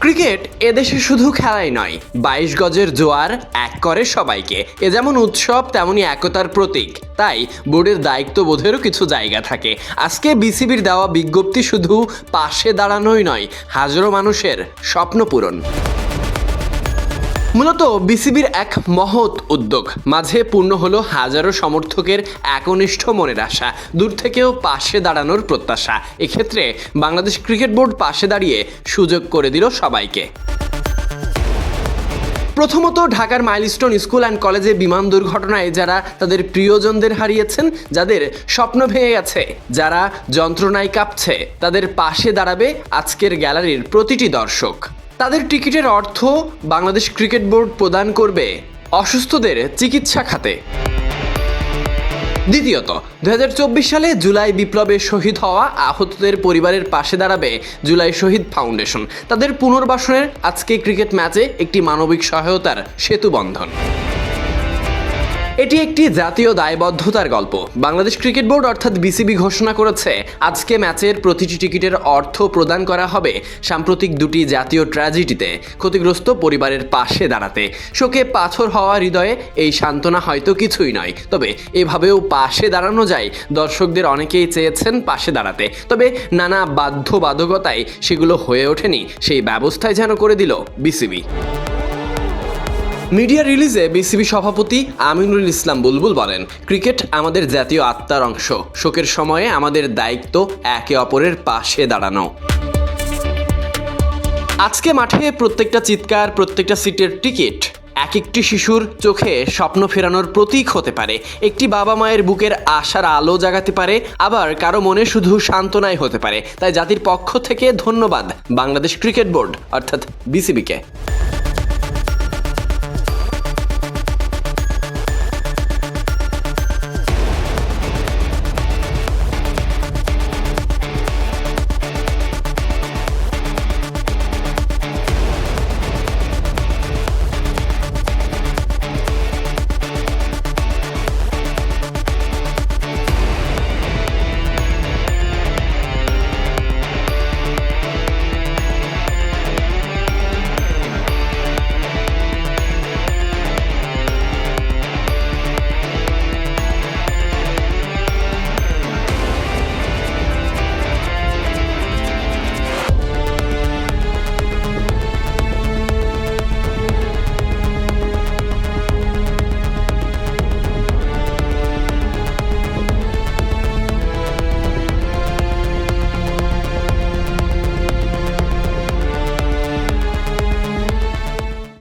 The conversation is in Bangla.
ক্রিকেট এদেশে শুধু খেলাই নয়, বাইশ গজের জোয়ার এক করে সবাইকে। এ যেমন উৎসব, তেমনি একতার প্রতীক। তাই বোর্ডের দায়িত্ববোধেরও কিছু জায়গা থাকে। আজকে বিসিবির দেওয়া বিজ্ঞপ্তি শুধু পাশে দাঁড়ানোই নয়, হাজারো মানুষের স্বপ্ন পূরণ। মূলত বিসিবির এক মহৎ উদ্যোগ। মাঝে পূর্ণ হলো হাজারো সমর্থকের একনিষ্ঠ মনের আশা, দূর থেকেও পাশে দাঁড়ানোর প্রত্যাশা। এক্ষেত্রে বাংলাদেশ ক্রিকেট বোর্ড পাশে দাঁড়িয়ে সুযোগ করে দিল সবাইকে। প্রথমত ঢাকার মাইলস্টোন স্কুল অ্যান্ড কলেজে বিমান দুর্ঘটনায় যারা তাদের প্রিয়জনদের হারিয়েছেন, যাদের স্বপ্ন ভেঙে গেছে, যারা যন্ত্রণায় কাঁপছে, তাদের পাশে দাঁড়াবে আজকের গ্যালারির প্রতিটি দর্শক। তাদের টিকিটের অর্থ বাংলাদেশ ক্রিকেট বোর্ড প্রদান করবে অসুস্থদের চিকিৎসা খাতে। দ্বিতীয়ত দু হাজার চব্বিশ সালে জুলাই বিপ্লবে শহীদ হওয়া আহতদের পরিবারের পাশে দাঁড়াবে জুলাই শহীদ ফাউন্ডেশন। তাদের পুনর্বাসনের আজকে ক্রিকেট ম্যাচে একটি মানবিক সহায়তার সেতু বন্ধন। এটি একটি জাতীয় দায়বদ্ধতার গল্প। বাংলাদেশ ক্রিকেট বোর্ড অর্থাৎ বিসিবি ঘোষণা করেছে, আজকে ম্যাচের প্রতিটি টিকিটের অর্থ প্রদান করা হবে সাম্প্রতিক দুটি জাতীয় ট্র্যাজেডিতে, ক্ষতিগ্রস্ত পরিবারের পাশে দাঁড়াতে। শোকে পাথর হওয়া হৃদয়ে এই সান্ত্বনা হয়তো কিছুই নয়, তবে এভাবেও পাশে দাঁড়ানো যায়। দর্শকদের অনেকেই চেয়েছেন পাশে দাঁড়াতে, তবে নানা বাধ্যবাধকতায় সেগুলো হয়ে ওঠেনি। সেই ব্যবস্থায় যেন করে দিল বিসিবি। মিডিয়া রিলিজে বিসিবি সভাপতি আমিনুল ইসলাম বুলবুল বলেন, ক্রিকেট আমাদের জাতীয় আত্মার অংশ। শোকের সময়ে আমাদের দায়িত্ব একে অপরের পাশে দাঁড়ানো। আজকে মাঠে প্রত্যেকটা চিৎকার, প্রত্যেকটা সিটের টিকিট, এক একটি শিশুর চোখে স্বপ্ন ফেরানোর প্রতীক হতে পারে। একটি বাবা মায়ের বুকের আশার আলো জাগাতে পারে, আবার কারও মনে শুধু সান্ত্বনাই হতে পারে। তাই জাতির পক্ষ থেকে ধন্যবাদ বাংলাদেশ ক্রিকেট বোর্ড, অর্থাৎ বিসিবিকে।